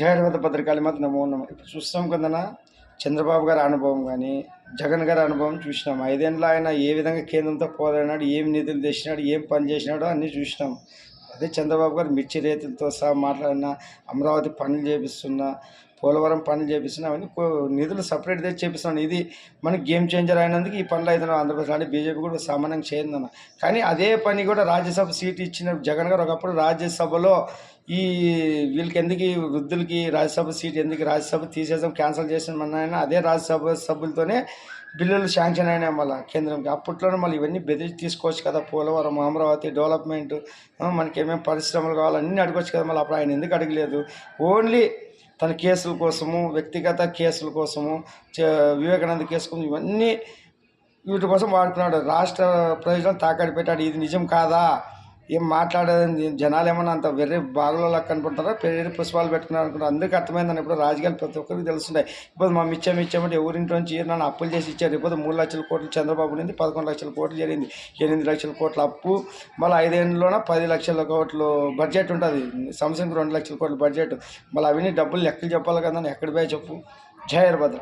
జగన్మత పత్రికలు మాత్రం నమో నమ. ఇప్పుడు చూస్తాం కదనా చంద్రబాబు గారి అనుభవం కానీ జగన్ గారి అనుభవం చూసినాం. ఐదేళ్ళు ఆయన ఏ విధంగా కేంద్రంతో పోరాడినాడు ఏం నిధులు తెచ్చినాడు ఏం పని చేసినాడో అన్నీ చూసినాం. అదే చంద్రబాబు గారు మిర్చి రైతులతో సహా మాట్లాడిన అమరావతి పనులు చేపిస్తున్నా పోలవరం పనులు చేపిస్తున్నా. అవన్నీ కో- నిధులు సపరేట్ తెచ్చి చేపిస్తున్నాను ఇది మనకి గేమ్ చేంజర్ అయినందుకు ఈ పనులు అయితే ఆంధ్రప్రదేశ్ అంటే బీజేపీ కూడా సామాన్యంగా చేయదన్న కానీ అదే పని కూడా రాజ్యసభ సీట్ ఇచ్చిన జగన్ గారు ఒకప్పుడు రాజ్యసభలో ఈ వీళ్ళకి ఎందుకు వృద్ధులకి రాజ్యసభ సీట్ ఎందుకు రాజ్యసభ తీసేసాం క్యాన్సిల్ చేసామన్నా అదే రాజ్యసభ సభ్యులతోనే బిల్లులు శాంక్షన్ అయినాయి మళ్ళీ కేంద్రంకి. అప్పట్లోనే మళ్ళీ ఇవన్నీ బెదిరి తీసుకోవచ్చు కదా. పోలవరం అమరావతి డెవలప్మెంట్ మనకి ఏమేమి పరిశ్రమలు కావాలన్నీ అడగవచ్చు కదా. మళ్ళీ అప్పుడు ఆయన ఎందుకు అడగలేదు? ఓన్లీ తన కేసుల కోసము వ్యక్తిగత కేసుల కోసము వివేకానంద కేసు కోసం ఇవన్నీ వీటి కోసం వాడుకున్నాడు. రాష్ట్ర ప్రయోజనం తాకడి పెట్టాడు. ఇది నిజం కాదా? ఏం మాట్లాడేది జనాలు ఏమన్నా అంత వెర్రి బాగులో కనపడతారా? పెర్రి పుష్పాలు పెట్టుకున్నారు అనుకుంటారు అందరికీ అర్థమైందని ఇప్పుడు రాజకీయాలు ప్రతి ఒక్కరికి తెలుస్తున్నాయి. ఇప్పుడు మా మిచ్చం ఇచ్చామంటే ఎవరింటి నుంచి నన్ను అప్పులు చేసి ఇచ్చారు? ఇప్పుడు మూడు లక్షల కోట్లు చంద్రబాబు నుండి పదకొండు లక్షల కోట్లు జరిగింది. ఎనిమిది లక్షల కోట్ల అప్పు మళ్ళీ ఐదేళ్ళలోన పది లక్షల కోట్లు బడ్జెట్ ఉంటుంది. సంవత్సరానికి రెండు లక్షల కోట్ల బడ్జెట్. మళ్ళీ అవన్నీ డబ్బులు లెక్కలు చెప్పాలి కదా ఎక్కడ పోయి చెప్పు? జయ భద్ర